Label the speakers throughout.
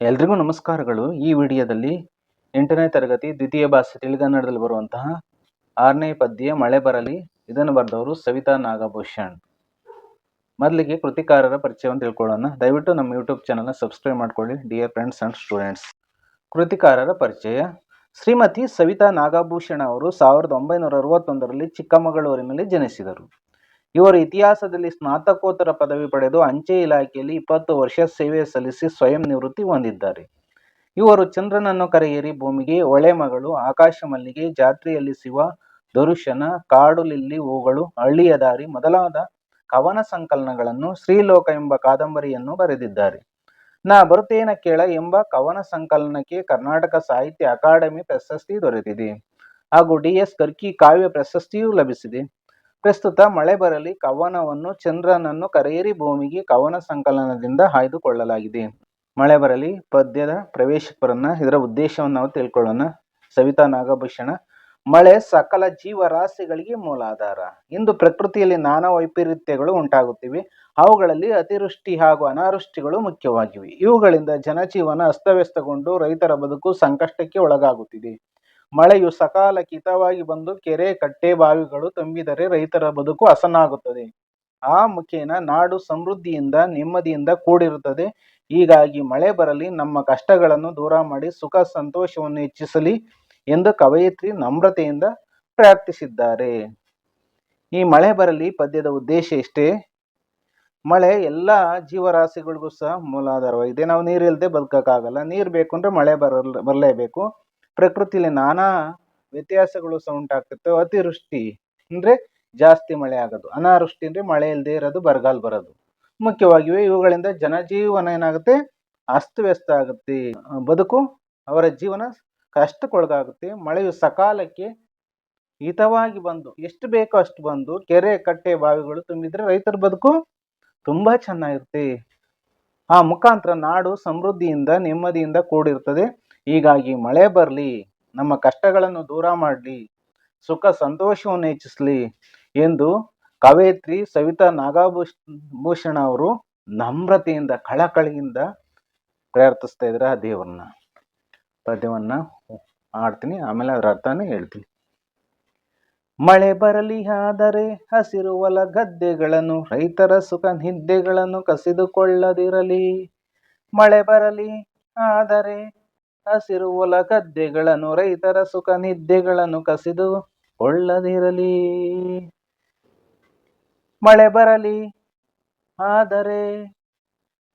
Speaker 1: ಎಲ್ರಿಗೂ ನಮಸ್ಕಾರಗಳು. ಈ ವಿಡಿಯೋದಲ್ಲಿ ಎಂಟನೇ ತರಗತಿ ದ್ವಿತೀಯ ಭಾಷೆ ತಿಳಿಗನ್ನಡದಲ್ಲಿ ಬರುವಂತಹ ಆರನೇ ಪದ್ಯ ಮಳೆ ಬರಲಿ, ಇದನ್ನು ಬರೆದವರು ಸವಿತಾ ನಾಗಭೂಷಣ್. ಮೊದಲಿಗೆ ಕೃತಿಕಾರರ ಪರಿಚಯವನ್ನು ತಿಳ್ಕೊಳ್ಳೋಣ. ದಯವಿಟ್ಟು ನಮ್ಮ ಯೂಟ್ಯೂಬ್ ಚಾನಲ್ನ ಸಬ್ಸ್ಕ್ರೈಬ್ ಮಾಡ್ಕೊಳ್ಳಿ, ಡಿಯರ್ ಫ್ರೆಂಡ್ಸ್ ಆ್ಯಂಡ್ ಸ್ಟೂಡೆಂಟ್ಸ್. ಕೃತಿಕಾರರ ಪರಿಚಯ. ಶ್ರೀಮತಿ ಸವಿತಾ ನಾಗಭೂಷಣ ಅವರು ಸಾವಿರದ ಒಂಬೈನೂರ ಅರವತ್ತೊಂದರಲ್ಲಿ ಚಿಕ್ಕಮಗಳೂರಿನಲ್ಲಿ ಜನಿಸಿದರು. ಇವರು ಇತಿಹಾಸದಲ್ಲಿ ಸ್ನಾತಕೋತ್ತರ ಪದವಿ ಪಡೆದು ಅಂಚೆ ಇಲಾಖೆಯಲ್ಲಿ ಇಪ್ಪತ್ತು ವರ್ಷ ಸೇವೆ ಸಲ್ಲಿಸಿ ಸ್ವಯಂ ನಿವೃತ್ತಿ ಹೊಂದಿದ್ದಾರೆ. ಇವರು ಚಂದ್ರನನ್ನು ಕರೆಯೇರಿ ಭೂಮಿಗೆ, ಒಳೆ ಮಗಳು, ಆಕಾಶ ಮಲ್ಲಿಗೆ, ಜಾತ್ರೆಯಲ್ಲಿ ಶಿವ ದುರುಶನ, ಕಾಡು ಲಿಲ್ಲಿ, ಹೂಗಳು, ಹಳ್ಳಿಯ ದಾರಿ ಮೊದಲಾದ ಕವನ ಸಂಕಲನಗಳನ್ನು ಶ್ರೀಲೋಕ ಎಂಬ ಕಾದಂಬರಿಯನ್ನು ಬರೆದಿದ್ದಾರೆ. ನಾ ಬರುತ್ತೇನ ಕೇಳ ಎಂಬ ಕವನ ಸಂಕಲನಕ್ಕೆ ಕರ್ನಾಟಕ ಸಾಹಿತ್ಯ ಅಕಾಡೆಮಿ ಪ್ರಶಸ್ತಿ ದೊರೆತಿದೆ. ಹಾಗೂ ಡಿ ಎಸ್ ಕರ್ಕಿ ಕಾವ್ಯ ಪ್ರಶಸ್ತಿಯೂ ಲಭಿಸಿದೆ. ಪ್ರಸ್ತುತ ಮಳೆ ಬರಲಿ, ಕವನವನ್ನು ಚಂದ್ರನನ್ನು ಕರೆಯಿರಿ ಭೂಮಿಗೆ ಕವನ ಸಂಕಲನದಿಂದ ಆಯ್ದುಕೊಳ್ಳಲಾಗಿದೆ ಮಳೆ ಬರಲಿ, ಪದ್ಯದ ಪ್ರವೇಶಕರನ್ನ ಇದರ ಉದ್ದೇಶವನ್ನು ನಾವು ತಿಳ್ಕೊಳ್ಳೋಣ. ಸವಿತಾ ನಾಗಭೂಷಣ, ಮಳೆ ಸಕಲ ಜೀವರಾಶಿಗಳಿಗೆ ಮೂಲಾಧಾರ. ಇಂದು ಪ್ರಕೃತಿಯಲ್ಲಿ ನಾನಾ ವೈಪರೀತ್ಯಗಳು ಉಂಟಾಗುತ್ತಿವೆ. ಅವುಗಳಲ್ಲಿ ಅತಿವೃಷ್ಟಿ ಹಾಗೂ ಅನಾವೃಷ್ಟಿಗಳು ಮುಖ್ಯವಾಗಿವೆ. ಇವುಗಳಿಂದ ಜನಜೀವನ ಅಸ್ತವ್ಯಸ್ತಗೊಂಡು ರೈತರ ಬದುಕು ಸಂಕಷ್ಟಕ್ಕೆ ಒಳಗಾಗುತ್ತಿದೆ. ಮಳೆಯು ಸಕಾಲಕಿತವಾಗಿ ಬಂದು ಕೆರೆ, ಕಟ್ಟೆ ಬಾವಿಗಳು ತುಂಬಿದರೆ ರೈತರ ಬದುಕು ಹಸನಾಗುತ್ತದೆ. ಆ ಮುಖೇನ ನಾಡು ಸಮೃದ್ಧಿಯಿಂದ, ನೆಮ್ಮದಿಯಿಂದ ಕೂಡಿರುತ್ತದೆ. ಹೀಗಾಗಿ ಮಳೆ ಬರಲಿ, ನಮ್ಮ ಕಷ್ಟಗಳನ್ನು ದೂರ ಮಾಡಿ, ಸುಖ ಸಂತೋಷವನ್ನು ಹೆಚ್ಚಿಸಲಿ ಎಂದು ಕವಯಿತ್ರಿ ನಮ್ರತೆಯಿಂದ ಪ್ರಾರ್ಥಿಸಿದ್ದಾರೆ. ಈ ಮಳೆ ಬರಲಿ ಪದ್ಯದ ಉದ್ದೇಶ ಇಷ್ಟೇ ಮಳೆ ಎಲ್ಲ ಜೀವರಾಶಿಗಳಿಗೂ ಸಹ ಮೂಲಾಧಾರವಾಗಿದೆ. ನಾವು ನೀರಿಲ್ಲದೆ ಬದುಕಕ್ಕಾಗಲ್ಲ. ನೀರು ಬೇಕು ಅಂದರೆ ಮಳೆ ಬರಲ್, ಬರಲೇಬೇಕು. ಪ್ರಕೃತಿಯಲ್ಲಿ ನಾನಾ ವ್ಯತ್ಯಾಸಗಳು ಸಹ ಉಂಟಾಗ್ತಿತ್ತು ಅತಿವೃಷ್ಟಿ ಅಂದರೆ ಜಾಸ್ತಿ ಮಳೆ ಆಗೋದು. ಅನಾವೃಷ್ಟಿ ಅಂದರೆ ಮಳೆ ಇಲ್ಲದೆ ಇರೋದು, ಬರಗಾಲ ಬರೋದು. ಮುಖ್ಯವಾಗಿವೆ ಇವುಗಳಿಂದ ಜನಜೀವನ ಏನಾಗುತ್ತೆ? ಅಸ್ತವ್ಯಸ್ತ ಆಗುತ್ತೆ. ಬದುಕು ಅವರ ಜೀವನ ಕಷ್ಟಕ್ಕೊಳಗಾಗುತ್ತೆ. ಮಳೆಯು ಸಕಾಲಕ್ಕೆ ಹಿತವಾಗಿ ಬಂದು, ಎಷ್ಟು ಬೇಕೋ ಅಷ್ಟು ಬಂದು, ಕೆರೆ, ಕಟ್ಟೆ, ಬಾವಿಗಳು ತುಂಬಿದ್ರೆ ರೈತರ ಬದುಕು ತುಂಬ ಚೆನ್ನಾಗಿರುತ್ತೆ. ಆ ಮುಖಾಂತರ ನಾಡು ಸಮೃದ್ಧಿಯಿಂದ, ನೆಮ್ಮದಿಯಿಂದ ಕೂಡಿರ್ತದೆ. ಹೀಗಾಗಿ ಮಳೆ ಬರಲಿ, ನಮ್ಮ ಕಷ್ಟಗಳನ್ನು ದೂರ ಮಾಡಲಿ, ಸುಖ ಸಂತೋಷವನ್ನು ಹೆಚ್ಚಿಸಲಿ ಎಂದು ಕವಯತ್ರಿ ಸವಿತಾ ನಾಗಾಭೂಷ್ ಭೂಷಣ ಅವರು ನಮ್ರತೆಯಿಂದ, ಕಳಕಳಿಯಿಂದ ಪ್ರಾರ್ಥಿಸ್ತಾ ಇದ್ದಾರೆ ಆ ದೇವರನ್ನ. ಪದ್ಯವನ್ನು ಆಡ್ತೀನಿ ಆಮೇಲೆ ಅದರ ಅರ್ಥನೇ ಹೇಳ್ತೀನಿ. ಮಳೆ ಬರಲಿ ಆದರೆ ಹಸಿರು ಹೊಲ ಗದ್ದೆಗಳನ್ನು, ರೈತರ ಸುಖ ನಿದ್ದೆಗಳನ್ನು ಕಸಿದುಕೊಳ್ಳದಿರಲಿ. ಮಳೆ ಬರಲಿ ಆದರೆ ಹಸಿರು ಹೊಲ ಗದ್ದೆಗಳನ್ನು ರೈತರ ಸುಖ ನಿದ್ದೆಗಳನ್ನು ಕಸಿದು ಕೊಳ್ಳದಿರಲಿ. ಮಳೆ ಬರಲಿ, ಆದರೆ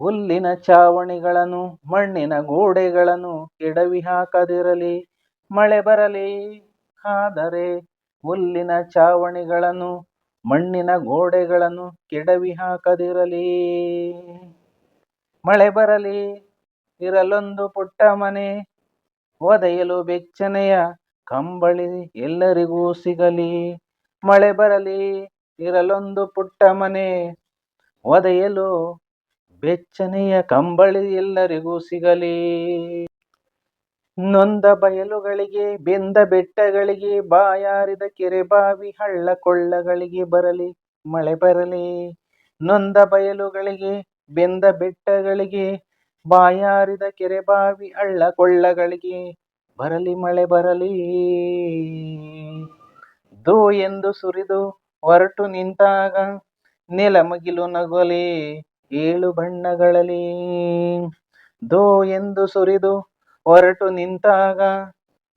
Speaker 1: ಹುಲ್ಲಿನ ಚಾವಣಿಗಳನ್ನು ಮಣ್ಣಿನ ಗೋಡೆಗಳನ್ನು ಕೆಡವಿ ಹಾಕದಿರಲಿ. ಮಳೆ ಬರಲಿ, ಆದರೆ ಹುಲ್ಲಿನ ಚಾವಣಿಗಳನ್ನು ಮಣ್ಣಿನ ಗೋಡೆಗಳನ್ನು ಕೆಡವಿ ಹಾಕದಿರಲಿ. ಮಳೆ ಬರಲಿ ಇರಲೊಂದು ಪುಟ್ಟ ಮನೆ, ಒದೆಯಲು ಬೆಚ್ಚನೆಯ ಕಂಬಳಿ ಎಲ್ಲರಿಗೂ ಸಿಗಲಿ. ಮಳೆ ಬರಲಿ, ಇರಲೊಂದು ಪುಟ್ಟ ಮನೆ, ಒದೆಯಲು ಬೆಚ್ಚನೆಯ ಕಂಬಳಿ ಎಲ್ಲರಿಗೂ ಸಿಗಲಿ. ನೊಂದ ಬಯಲುಗಳಿಗೆ, ಬೆಂದ ಬೆಟ್ಟಗಳಿಗೆ, ಬಾಯಾರಿದ ಕೆರೆ ಬಾವಿ, ಹಳ್ಳ ಕೊಳ್ಳಗಳಿಗೆ ಬರಲಿ, ಮಳೆ ಬರಲಿ. ನೊಂದ ಬಯಲುಗಳಿಗೆ, ಬೆಂದ ಬೆಟ್ಟಗಳಿಗೆ ಬಾಯಾರಿದ ಕೆರೆ ಬಾವಿ ಅಳ್ಳ ಕೊಳ್ಳಗಳಿಗೆ ಬರಲಿ ಮಳೆ ಬರಲಿ. ದೋ ಎಂದು ಸುರಿದು ಹೊರಟು ನಿಂತಾಗ ನೆಲ ಮಗಿಲು ನಗೊಲಿ ಏಳು ಬಣ್ಣಗಳಲ್ಲಿ. ದೋ ಎಂದು ಸುರಿದು ಹೊರಟು ನಿಂತಾಗ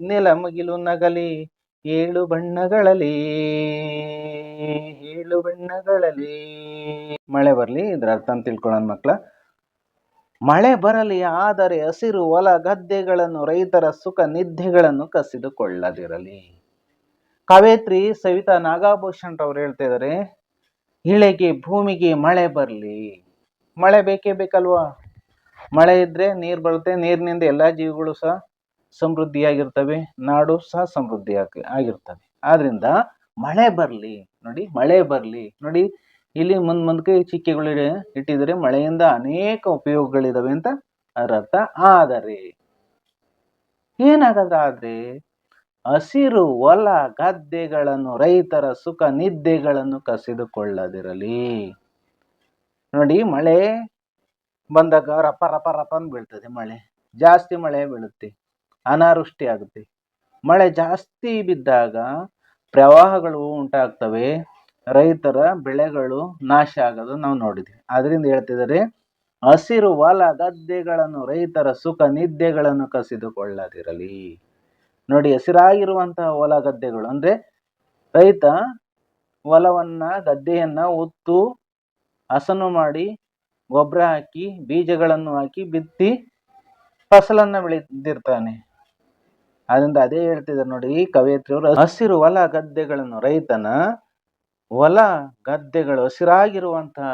Speaker 1: ನೆಲ ಮಗಿಲು ನಗಲಿ ಏಳು ಬಣ್ಣಗಳಲ್ಲಿ. ಏಳು ಬಣ್ಣಗಳಲ್ಲಿ. ಮಳೆ ಬರಲಿ ಇದರ ಅರ್ಥ ತಿಳ್ಕೊಳ್ಳೋಣ ಮಕ್ಕಳ ಮಳೆ ಬರಲಿ, ಆದರೆ ಹಸಿರು ಹೊಲ ಗದ್ದೆಗಳನ್ನು ರೈತರ ಸುಖ ನಿದ್ದೆಗಳನ್ನು ಕಸಿದುಕೊಳ್ಳದಿರಲಿ. ಕವೇತ್ರಿ ಸವಿತಾ ನಾಗಭೂಷಣ್ ಅವ್ರು ಹೇಳ್ತಾ ಇದ್ದಾರೆ ಇಳೆಗೆ ಭೂಮಿಗೆ ಮಳೆ ಬರಲಿ. ಮಳೆ ಬೇಕೇ ಬೇಕಲ್ವಾ? ಮಳೆ ಇದ್ರೆ ನೀರು ಬರುತ್ತೆ, ನೀರಿನಿಂದ ಎಲ್ಲ ಜೀವಿಗಳು ಸಹ ಸಮೃದ್ಧಿಯಾಗಿರ್ತವೆ, ನಾಡು ಸಹ ಸಮೃದ್ಧಿ ಆಗಿರ್ತವೆ. ಆದ್ರಿಂದ ಮಳೆ ಬರಲಿ, ನೋಡಿ ಮಳೆ ಬರಲಿ, ನೋಡಿ ಇಲ್ಲಿ ಮುಂದ್ ಮುಂದಕ್ಕೆ ಚಿಕ್ಕೆಗಳು ಇಟ್ಟಿದ್ರೆ ಮಳೆಯಿಂದ ಅನೇಕ ಉಪಯೋಗಗಳಿದಾವೆ ಅಂತ ಅರ್ಥ ಆದರೆ ಏನಾಗದಾದ್ರೆ ಹಸಿರು ಹೊಲ ಗದ್ದೆಗಳನ್ನು, ರೈತರ ಸುಖ ನಿದ್ದೆಗಳನ್ನು ಕಸಿದುಕೊಳ್ಳದಿರಲಿ. ನೋಡಿ ಮಳೆ ಬಂದಾಗ ರಪ ರಪ ರಪ ಅಂತ ಬೀಳ್ತದೆ ಮಳೆ. ಜಾಸ್ತಿ ಮಳೆ ಬೀಳುತ್ತೆ, ಅನಾವೃಷ್ಟಿ ಆಗುತ್ತೆ. ಮಳೆ ಜಾಸ್ತಿ ಬಿದ್ದಾಗ ಪ್ರವಾಹಗಳು ಉಂಟಾಗ್ತವೆ. ರೈತರ ಬೆಳೆಗಳು ನಾಶ ಆಗೋದು ನಾವು ನೋಡಿದ್ವಿ. ಅದರಿಂದ ಹೇಳ್ತಿದ್ದಾರೆ, ಹಸಿರು ಹೊಲ ಗದ್ದೆಗಳನ್ನು ರೈತರ ಸುಖ ನಿದ್ದೆಗಳನ್ನು ಕಸಿದುಕೊಳ್ಳದಿರಲಿ. ನೋಡಿ, ಹಸಿರಾಗಿರುವಂತಹ ಹೊಲ ಗದ್ದೆಗಳು, ಅಂದ್ರೆ ರೈತ ಹೊಲವನ್ನ, ಗದ್ದೆಯನ್ನ ಉತ್ತು ಹಸನು ಮಾಡಿ, ಗೊಬ್ಬರ ಹಾಕಿ, ಬೀಜಗಳನ್ನು ಹಾಕಿ ಬಿತ್ತಿ ಫಸಲನ್ನ ಬೆಳೆದಿರ್ತಾನೆ. ಅದರಿಂದ ಅದೇ ಹೇಳ್ತಿದ್ದಾರೆ ನೋಡಿ, ಕವಯತ್ರಿಯವರು, ಹಸಿರು ಹೊಲ ಗದ್ದೆಗಳನ್ನು ರೈತನ ಹೊಲ ಗದ್ದೆಗಳು ಹಸಿರಾಗಿರುವಂತಹ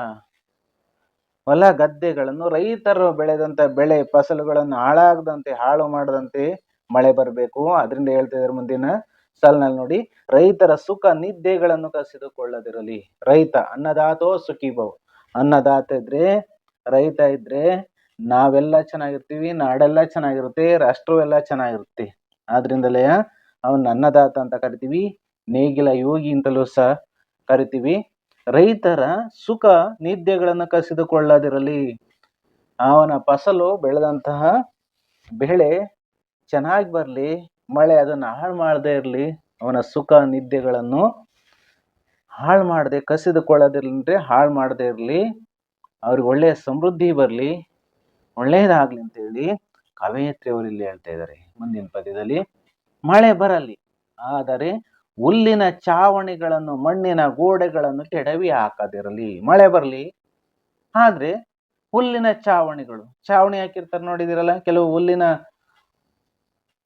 Speaker 1: ಹೊಲ ಗದ್ದೆಗಳನ್ನು ರೈತರು ಬೆಳೆದಂತ ಬೆಳೆ, ಫಸಲುಗಳನ್ನು ಹಾಳಾಗದಂತೆ, ಹಾಳು ಮಾಡದಂತೆ ಮಳೆ ಬರಬೇಕು. ಅದರಿಂದ ಹೇಳ್ತಿದ್ದಾರೆ ಮುಂದಿನ ಸಾಲಿನಲ್ಲಿ ನೋಡಿ, ರೈತರ ಸುಖ ನಿದ್ದೆಗಳನ್ನು ಕಸಿದುಕೊಳ್ಳದಿರಲಿ. ರೈತ ಅನ್ನದಾತೋ ಸುಖಿಭವ್ ಅನ್ನದಾತ ಇದ್ರೆ, ರೈತ ಇದ್ರೆ ನಾವೆಲ್ಲ ಚೆನ್ನಾಗಿರ್ತೀವಿ, ನಾಡೆಲ್ಲ ಚೆನ್ನಾಗಿರುತ್ತೆ, ರಾಷ್ಟ್ರವೆಲ್ಲ ಚೆನ್ನಾಗಿರುತ್ತೆ. ಆದ್ರಿಂದಲೇ ಅವನ ಅನ್ನದಾತ ಅಂತ ಕರಿತೀವಿ. ನೇಗಿಲ ಯೋಗಿ ಅಂತಲೂ ಸಹ ಕರಿತೀವಿ. ರೈತರ ಸುಖ ನಿದ್ದೆಗಳನ್ನು ಕಸಿದುಕೊಳ್ಳದಿರಲಿ. ಅವನ ಫಸಲು ಬೆಳೆದಂತಹ ಬೆಳೆ ಚೆನ್ನಾಗಿ ಬರಲಿ, ಮಳೆ ಅದನ್ನು ಹಾಳು ಮಾಡದೇ ಇರಲಿ, ಅವನ ಸುಖ ನಿದ್ದೆಗಳನ್ನು ಹಾಳು ಮಾಡದೆ ಕಸಿದುಕೊಳ್ಳೋದಿಲ್ಲಂದ್ರೆ ಹಾಳು ಮಾಡದೇ ಇರಲಿ, ಅವ್ರಿಗೆ ಒಳ್ಳೆಯ ಸಮೃದ್ಧಿ ಬರಲಿ ಒಳ್ಳೆಯದಾಗಲಿ ಅಂತೇಳಿ ಕವಯತ್ರಿ ಅವರು ಇಲ್ಲಿ ಹೇಳ್ತಾ ಇದ್ದಾರೆ ಮುಂದಿನ ಪದ್ಯದಲ್ಲಿ. ಮಳೆ ಬರಲಿ, ಆದರೆ ಹುಲ್ಲಿನ ಚಾವಣಿಗಳನ್ನು, ಮಣ್ಣಿನ ಗೋಡೆಗಳನ್ನು ಕೆಡವಿ ಹಾಕದಿರಲಿ. ಮಳೆ ಬರಲಿ. ಆದರೆ ಹುಲ್ಲಿನ ಚಾವಣಿಗಳು, ಚಾವಣಿ ಹಾಕಿರ್ತಾರೆ ನೋಡಿದಿರಲ್ಲ? ಕೆಲವು ಹುಲ್ಲಿನ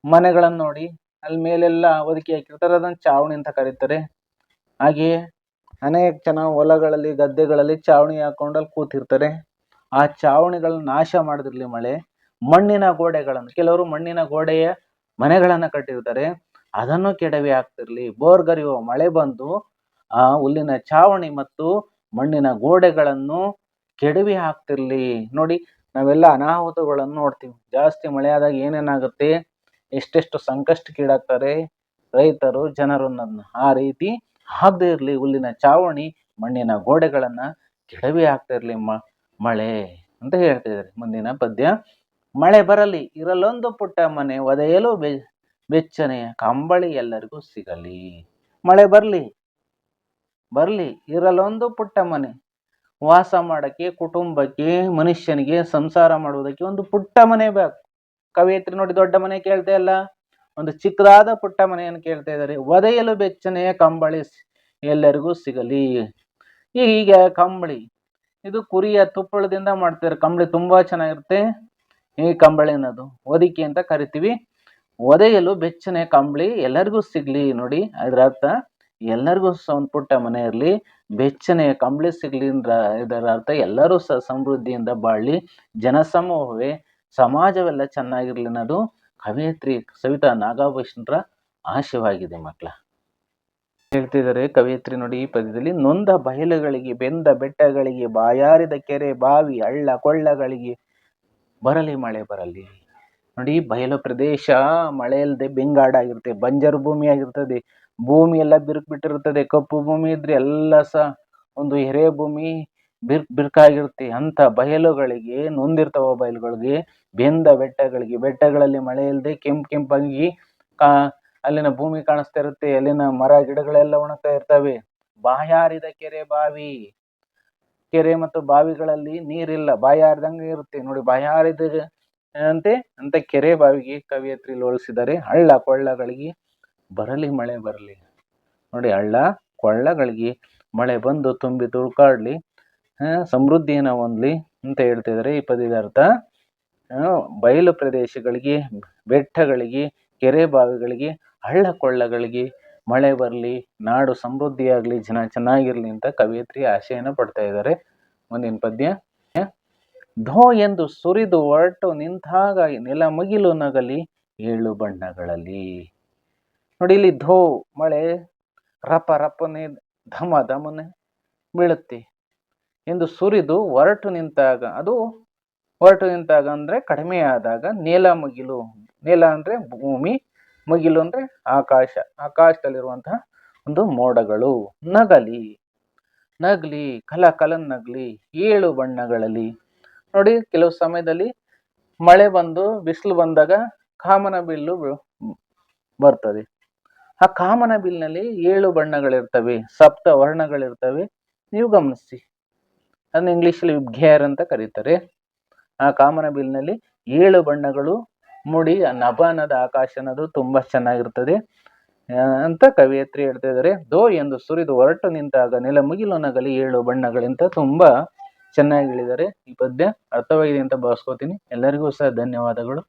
Speaker 1: ಮನೆಗಳನ್ನು ನೋಡಿ ಅಲ್ಲಿ ಮೇಲೆಲ್ಲ ಒದಕಿ ಹಾಕಿರ್ತಾರೆ. ಅದನ್ನು ಚಾವಣಿ ಅಂತ ಕರೀತಾರೆ. ಹಾಗೆಯೇ ಅನೇಕ ಜನ ಹೊಲಗಳಲ್ಲಿ, ಗದ್ದೆಗಳಲ್ಲಿ ಚಾವಣಿ ಹಾಕೊಂಡು ಅಲ್ಲಿ ಕೂತಿರ್ತಾರೆ. ಆ ಚಾವಣಿಗಳನ್ನ ನಾಶ ಮಾಡದಿರ್ಲಿ ಮಳೆ. ಮಣ್ಣಿನ ಗೋಡೆಗಳನ್ನು, ಕೆಲವರು ಮಣ್ಣಿನ ಗೋಡೆಯ ಮನೆಗಳನ್ನು ಕಟ್ಟಿರ್ತಾರೆ. ಅದನ್ನು ಕೆಡವಿ ಹಾಕ್ತಿರ್ಲಿ ಬೋರ್ಗರಿಯುವ ಮಳೆ ಬಂದು, ಆ, ಹುಲ್ಲಿನ ಚಾವಣಿ ಮತ್ತು ಮಣ್ಣಿನ ಗೋಡೆಗಳನ್ನು ಕೆಡವಿ ಹಾಕ್ತಿರ್ಲಿ ನೋಡಿ, ನಾವೆಲ್ಲ ಅನಾಹುತಗಳನ್ನು ನೋಡ್ತೀವಿ. ಜಾಸ್ತಿ ಮಳೆ ಆದಾಗ ಏನೇನಾಗುತ್ತೆ? ಎಷ್ಟೆಷ್ಟು ಸಂಕಷ್ಟಕ್ಕೀಡಾಗ್ತಾರೆ ರೈತರು ಜನರು ಆ ರೀತಿ ಆಗದೇ ಇರಲಿ. ಹುಲ್ಲಿನ ಚಾವಣಿ ಮಣ್ಣಿನ ಗೋಡೆಗಳನ್ನ ಕೆಡವಿ ಹಾಕ್ತಾ ಇರ್ಲಿ ಮಳೆ ಅಂತ ಹೇಳ್ತಿದ್ದಾರೆ ಮುಂದಿನ ಪದ್ಯ, ಮಳೆ ಬರಲಿ, ಇರಲೊಂದು ಪುಟ್ಟ ಮನೆ ಒದೆಯಲು ಬೆಚ್ಚನೆಯ ಕಂಬಳಿ ಎಲ್ಲರಿಗೂ ಸಿಗಲಿ. ಮಳೆ ಬರಲಿ ಬರಲಿ, ಇರಲೊಂದು ಪುಟ್ಟ ಮನೆ. ವಾಸ ಮಾಡಕ್ಕೆ, ಕುಟುಂಬಕ್ಕೆ, ಮನುಷ್ಯನಿಗೆ ಸಂಸಾರ ಮಾಡುವುದಕ್ಕೆ ಒಂದು ಪುಟ್ಟ ಮನೆ ಬೇಕು. ಕವಿಯತ್ರಿ ನೋಡಿ ದೊಡ್ಡ ಮನೆ ಕೇಳ್ತಾ ಇಲ್ಲ? ಒಂದು ಚಿಕ್ಕದಾದ ಪುಟ್ಟ ಮನೆಯನ್ನು ಕೇಳ್ತಾ ಇದ್ದಾರೆ. ಒದೆಯಲು ಬೆಚ್ಚನೆಯ ಕಂಬಳಿ ಎಲ್ಲರಿಗೂ ಸಿಗಲಿ. ಈಗ ಕಂಬಳಿ, ಇದು ಕುರಿಯ ತುಪ್ಪಳದಿಂದ ಮಾಡ್ತಾರೆ ಕಂಬಳಿ ತುಂಬಾ ಚೆನ್ನಾಗಿರುತ್ತೆ. ಈ ಕಂಬಳಿ ಅನ್ನೋದು ಒದಿಕೆ ಅಂತ ಕರಿತೀವಿ. ಒದೆಯಲು ಬೆಚ್ಚನೆ ಕಂಬಳಿ, ಎಲ್ಲರಿಗೂ ಸಿಗ್ಲಿ ನೋಡಿ ಅದ್ರ ಅರ್ಥ? ಎಲ್ಲರಿಗೂ ಒಂದು ಪುಟ್ಟ ಮನೆ ಇರಲಿ, ಬೆಚ್ಚನೆ ಕಂಬಳಿ ಸಿಗ್ಲಿ ಅಂದ್ರ ಇದರ ಅರ್ಥ, ಎಲ್ಲರೂ ಸಹ ಸಮೃದ್ಧಿಯಿಂದ ಬಾಳ್ಲಿ, ಜನಸಮೂಹವೇ, ಸಮಾಜವೆಲ್ಲ ಚೆನ್ನಾಗಿರ್ಲಿ ಅನ್ನೋದು ಕವಯಿತ್ರಿ ಸವಿತಾ ನಾಗಾಭೂಷಣರ ಆಶಯವಾಗಿದೆ ಮಕ್ಕಳ ಹೇಳ್ತಿದ್ದಾರೆ ಕವಯತ್ರಿ ನೋಡಿ ಈ ಪದ್ಯದಲ್ಲಿ, ನೊಂದ ಬಯಲುಗಳಿಗೆ, ಬೆಂದ ಬೆಟ್ಟಗಳಿಗೆ, ಬಾಯಾರಿದ ಕೆರೆ, ಬಾವಿ, ಹಳ್ಳ ಕೊಳ್ಳಗಳಿಗೆ, ಬರಲಿ ಮಳೆ ಬರಲಿ. ನೋಡಿ ಬಯಲು ಪ್ರದೇಶ, ಮಳೆ ಇಲ್ಲದೆ ಬೆಂಗಾಡಾಗಿರುತ್ತೆ, ಬಂಜರು ಭೂಮಿ ಆಗಿರ್ತದೆ, ಭೂಮಿ ಎಲ್ಲ ಬಿರುಕು ಬಿಟ್ಟಿರ್ತದೆ ಕಪ್ಪು ಭೂಮಿ ಇದ್ರೆ ಎಲ್ಲ ಸಹ ಒಂದು ಎರೆ ಭೂಮಿ ಬಿರ್ಕ್ ಬಿರ್ಕಾಗಿರುತ್ತೆ. ಅಂತ ಬಯಲುಗಳಿಗೆ, ನೊಂದಿರ್ತಾವ ಬಯಲುಗಳಿಗೆ, ಬೆಂದ ಬೆಟ್ಟಗಳಿಗೆ, ಬೆಟ್ಟಗಳಲ್ಲಿ ಮಳೆ ಇಲ್ಲದೆ ಕೆಂಪು ಕೆಂಪಾಗಿ ಕಾ, ಅಲ್ಲಿನ ಭೂಮಿ ಕಾಣಿಸ್ತಾ ಇರುತ್ತೆ, ಅಲ್ಲಿನ ಮರ ಗಿಡಗಳೆಲ್ಲ ಒಣಗ್ತಾ ಇರ್ತವೆ. ಬಾಯಾರಿದ ಕೆರೆ ಬಾವಿ. ಕೆರೆ ಮತ್ತು ಬಾವಿಗಳಲ್ಲಿ ನೀರಿಲ್ಲ, ಬಾಯಾರಿದಂಗೆ ಇರುತ್ತೆ. ನೋಡಿ ಬಾಯಾರಿದ ಅಂತೆ, ಅಂತ ಕೆರೆ ಬಾವಿಗೆ ಕವಿಯತ್ರಿ ಲೋಳಿಸಿದ್ದಾರೆ ಹಳ್ಳ ಕೊಳ್ಳಗಳಿಗೆ ಬರಲಿ, ಮಳೆ ಬರಲಿ. ನೋಡಿ, ಹಳ್ಳ ಕೊಳ್ಳಗಳಿಗೆ ಮಳೆ ಬಂದು ತುಂಬಿ ತುಳ್ಕಾಡ್ಲಿ ಸಮೃದ್ಧಿಯನ್ನು ಹೊಂದಲಿ ಅಂತ ಹೇಳ್ತಿದ್ದಾರೆ ಈ ಪದ್ಯದ ಅರ್ಥ. ಬಯಲು ಪ್ರದೇಶಗಳಿಗೆ, ಬೆಟ್ಟಗಳಿಗೆ, ಕೆರೆ ಬಾವಿಗಳಿಗೆ, ಹಳ್ಳ ಕೊಳ್ಳಗಳಿಗೆ ಮಳೆ ಬರಲಿ, ನಾಡು ಸಮೃದ್ಧಿಯಾಗಲಿ, ಜನ ಚೆನ್ನಾಗಿರಲಿ ಅಂತ ಕವಿಯತ್ರಿ ಆಶಯನ ಪಡ್ತಾ ಇದ್ದಾರೆ. ಮುಂದಿನ ಪದ್ಯ. ಧೋ ಎಂದು ಸುರಿದು ಹೊರಟು ನಿಂತಾಗ ನೆಲ ಮುಗಿಲು ನಗಲಿ ಏಳು ಬಣ್ಣಗಳಲ್ಲಿ. ನೋಡಿ ಇಲ್ಲಿ ಧೋ ಮಳೆ, ರಪ ರಪನೆ, ಧಮ ಧಮನೆ ಬೀಳುತ್ತೆ. ಎಂದು ಸುರಿದು ಹೊರಟು ನಿಂತಾಗ, ಅದು ಹೊರಟು ನಿಂತಾಗ ಅಂದ್ರೆ ಕಡಿಮೆ ಆದಾಗ ನೆಲ ಮುಗಿಲು, ನೆಲ ಅಂದ್ರೆ ಭೂಮಿ, ಮುಗಿಲು ಅಂದ್ರೆ ಆಕಾಶ, ಆಕಾಶದಲ್ಲಿರುವಂತಹ ಒಂದು ಮೋಡಗಳು. ನಗಲಿ, ನಗ್ಲಿ ಕಲ ಕಲನ್ ನಗ್ಲಿ, ಏಳು ಬಣ್ಣಗಳಲ್ಲಿ. ನೋಡಿ ಕೆಲವು ಸಮಯದಲ್ಲಿ ಮಳೆ ಬಂದು ಬಿಸಿಲು ಬಂದಾಗ ಕಾಮನ ಬಿಲ್ಲು ಬರ್ತದೆ. ಆ ಕಾಮನ ಬಿಲ್ನಲ್ಲಿ ಏಳು ಬಣ್ಣಗಳಿರ್ತವೆ, ಸಪ್ತ ವರ್ಣಗಳಿರ್ತವೆ. ನೀವು ಗಮನಿಸಿ. ಅದನ್ನ ಇಂಗ್ಲಿಷಲ್ಲಿ ವಿಬ್ಘೇರ್ ಅಂತ ಕರೀತಾರೆ. ಆ ಕಾಮನ ಬಿಲ್ನಲ್ಲಿ ಏಳು ಬಣ್ಣಗಳು, ಮುಡಿ ಆಕಾಶ ಅನ್ನೋದು ತುಂಬಾ ಚೆನ್ನಾಗಿರ್ತದೆ. ಅಂತ ಕವಿಯತ್ರಿ ಹೇಳ್ತಾ ಇದ್ದಾರೆ. ದೋ ಎಂದು ಸುರಿದು ಹೊರಟು ನಿಂತಾಗ ನೆಲ ಮುಗಿಲು ನಗಲಿ ಏಳು ಬಣ್ಣಗಳಿಂತ ತುಂಬಾ ಚೆನ್ನಾಗಿ ಹೇಳಿದ್ದಾರೆ. ಈ ಪದ್ಯ ಅರ್ಥವಾಗಿದೆ ಅಂತ ಭಾವಿಸ್ಕೋತೀನಿ. ಎಲ್ಲರಿಗೂ ಸಹ ಧನ್ಯವಾದಗಳು.